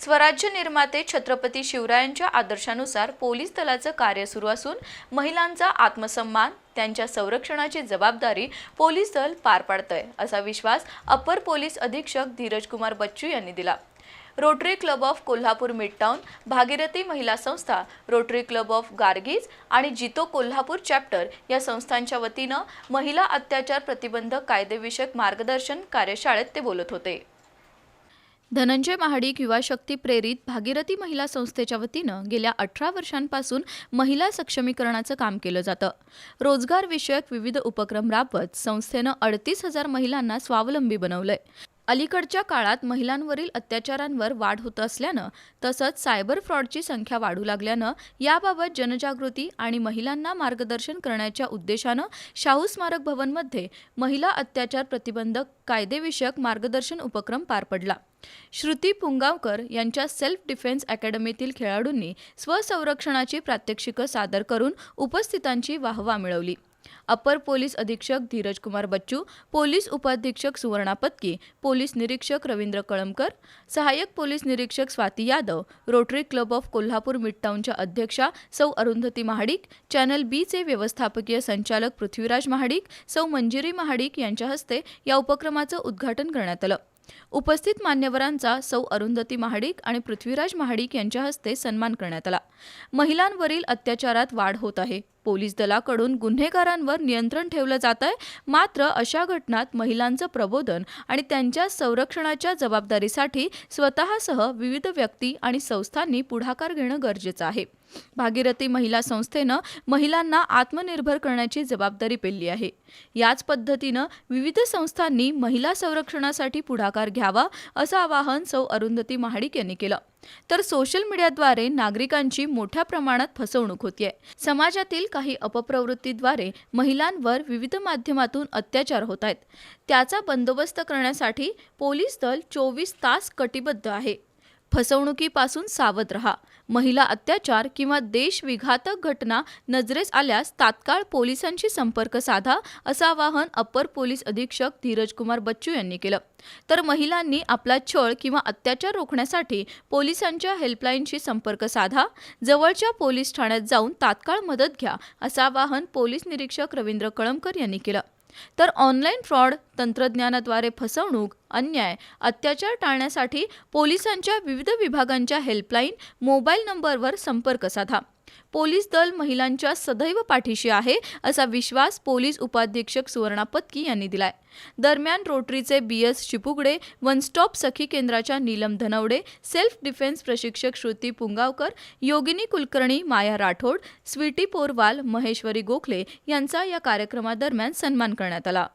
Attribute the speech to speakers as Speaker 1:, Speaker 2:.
Speaker 1: स्वराज्य निर्माते छत्रपती शिवरायांच्या आदर्शानुसार पोलीस दलाचं कार्य सुरू असून महिलांचा आत्मसन्मान त्यांच्या संरक्षणाची जबाबदारी पोलीस दल पार पाडतंय असा विश्वास अप्पर पोलीस अधीक्षक धीरज कुमार बच्चू यांनी दिला. Rotary Club of Kolhapur Midtown Bhagirathi महिला संस्था रोटरी क्लब ऑफ गार्गीज आणि जितो कोल्हापूर चॅप्टर या संस्थांच्या वतीनं महिला अत्याचार प्रतिबंधक कायदेविषयक मार्गदर्शन कार्यशाळेत ते बोलत होते. धनंजय महाडिक युवा शक्ती प्रेरित भागीरथी महिला संस्थेच्या वतीनं गेल्या अठरा वर्षांपासून महिला सक्षमीकरणाचं काम केलं जातं. रोजगार विषयक विविध उपक्रम राबवत संस्थेनं अडतीस हजार महिलांना स्वावलंबी बनवलंय. अलीकडच्या काळात महिलांवरील अत्याचारांवर वाढ होत असल्यानं तसंच सायबर फ्रॉडची संख्या वाढू लागल्यानं याबाबत जनजागृती आणि महिलांना मार्गदर्शन करण्याच्या उद्देशानं शाहू स्मारक भवनमध्ये महिला अत्याचार प्रतिबंधक कायदेविषयक मार्गदर्शन उपक्रम पार पडला. श्रुती पुंगावकर यांच्या सेल्फ डिफेन्स अकॅडमीतील खेळाडूंनी स्वसंरक्षणाची प्रात्यक्षिकं सादर करून उपस्थितांची वाहवा मिळवली. अपर पोलीस अधीक्षक धीरज कुमार बच्चू पोलीस उपाधीक्षक सुवर्णा पत्की पोलीस निरीक्षक रवींद्र कळमकर सहाय्यक पोलीस निरीक्षक Swati Yadav Rotary Club of Kolhapur मिडटाऊनच्या अध्यक्षा सौ अरुंधती महाडिक चॅनल बीचे व्यवस्थापकीय संचालक पृथ्वीराज महाडिक सौ मंजिरी महाडिक यांच्या हस्ते या उपक्रमाचं उद्घाटन करण्यात आलं. उपस्थित मान्यवरांचा सौ अरुंधती महाडिक आणि पृथ्वीराज महाडिक यांच्या हस्ते सन्मान करण्यात आला. महिलांवरील अत्याचारात वाढ होत आहे. पोलीस दलाकडून गुन्हेगारांवर नियंत्रण ठेवलं जात आहे. मात्र अशा घटनात महिलांचं प्रबोधन आणि त्यांच्या संरक्षणाच्या जबाबदारीसाठी स्वतःसह विविध व्यक्ती आणि संस्थांनी पुढाकार घेणं गरजेचं आहे. भागीरथी महिला संस्थेनं महिलांना आत्मनिर्भर करण्याची जबाबदारी पेलली आहे. याच पद्धतीनं विविध संस्थांनी महिला संरक्षणासाठी पुढाकार घ्यावा असं आवाहन सौ अरुंधती महाडिक यांनी केलं. तर सोशल मीडियाद्वारे नागरिकांची मोठ्या प्रमाणात फसवणूक होतीये. समाजातील काही अपप्रवृत्तीद्वारे महिलांवर विविध माध्यमातून अत्याचार होत आहेत. त्याचा बंदोबस्त करण्यासाठी पोलीस दल चोवीस तास कटिबद्ध आहे. फसवणुकीपासून सावध रहा. महिला अत्याचार किंवा देशविघातक घटना नजरेस आल्यास तात्काळ पोलिसांशी संपर्क साधा असं आवाहन अप्पर पोलीस अधीक्षक धीरजकुमार बच्चू यांनी केलं. तर महिलांनी आपला छळ किंवा अत्याचार रोखण्यासाठी पोलिसांच्या हेल्पलाईनशी संपर्क साधा जवळच्या पोलीस ठाण्यात जाऊन तात्काळ मदत घ्या असं आवाहन पोलीस निरीक्षक रवींद्र कळमकर यांनी केलं. तर ऑनलाईन फ्रॉड तंत्रज्ञानाद्वारे फसवणूक अन्याय अत्याचार टाळण्यासाठी पोलिसांच्या विविध विभागांच्या हेल्पलाईन मोबाईल नंबरवर संपर्क साधा. पोलीस दल महिलांच्या सदैव पाठीशी आहे असा विश्वास पोलीस उपाधीक्षक सुवर्णा पत्की यांनी दिलाय. दरम्यान रोटरीचे B S Chipugade one stop Sakhi केंद्राच्या नीलम धनवडे सेल्फ डिफेन्स प्रशिक्षक श्रुती पुंगावकर योगिनी कुलकर्णी माया राठोड स्वीटी पोरवाल महेश्वरी गोखले यांचा या कार्यक्रमादरम्यान सन्मान करण्यात आला.